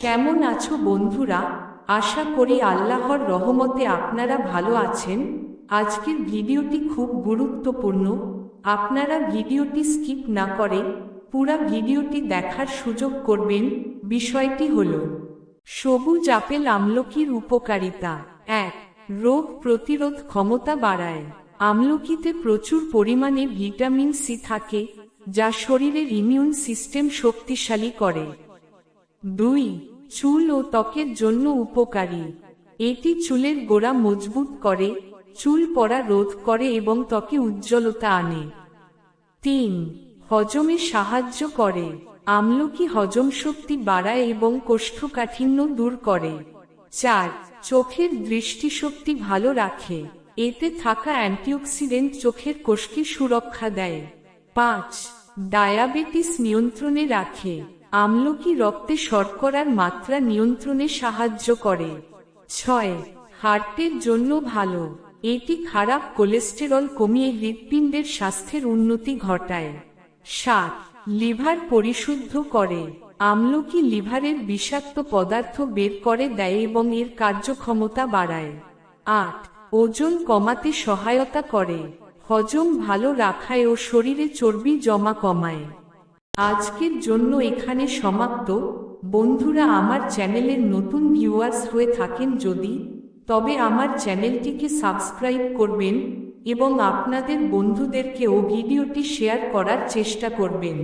কেমন আছো বন্ধুরা? আশা করি আল্লাহর রহমতে আপনারা ভালো আছেন। আজকের ভিডিওটি খুব গুরুত্বপূর্ণ। আপনারা ভিডিওটি স্কিপ না করে পুরা ভিডিওটি দেখার সুযোগ করবেন। বিষয়টি হল, সবুজ আপেল আমলকির উপকারিতা। এক, রোগ প্রতিরোধ ক্ষমতা বাড়ায়। আমলকিতে প্রচুর পরিমাণে ভিটামিন সি থাকে, যা শরীরের ইমিউন সিস্টেম শক্তিশালী করে। দুই চুল ও ত্বকের জন্য উপকারী। এটি চুলের গোড়া মজবুত করে, চুল পড়া রোধ করে এবং ত্বকে উজ্জ্বলতা আনে। তিন, হজমে সাহায্য করে। আমলকি হজম শক্তি বাড়ায় এবং কোষ্ঠকাঠিন্য দূর করে। চার, চোখের দৃষ্টিশক্তি ভালো রাখে। এতে থাকা অ্যান্টিঅক্সিডেন্ট চোখের কোষকে সুরক্ষা দেয়। পাঁচ, ডায়াবেটিস নিয়ন্ত্রণে রাখে। আমলকি রক্তে শর্করার মাত্রা নিয়ন্ত্রণে সাহায্য করে। ছয়, হার্টের জন্য ভালো। এটি খারাপ কোলেস্টেরল কমিয়ে হৃৎপিণ্ডের স্বাস্থ্যের উন্নতি ঘটায়। সাত, লিভার পরিশুদ্ধ করে। আমলকি লিভারের বিষাক্ত পদার্থ বের করে দেয় এবং এর কার্যক্ষমতা বাড়ায়। আট, ওজন কমাতে সহায়তা করে। হজম ভালো রাখায় ও শরীরে চর্বি জমা কমায়। আজকের জন্য এখানে সমাপ্ত। বন্ধুরা, আমার চ্যানেলের নতুন ভিউয়ার্স হয়ে থাকেন যদি, তবে আমার চ্যানেলটিকে সাবস্ক্রাইব করবেন এবং আপনাদের বন্ধুদেরকেও ভিডিওটি শেয়ার করার চেষ্টা করবেন।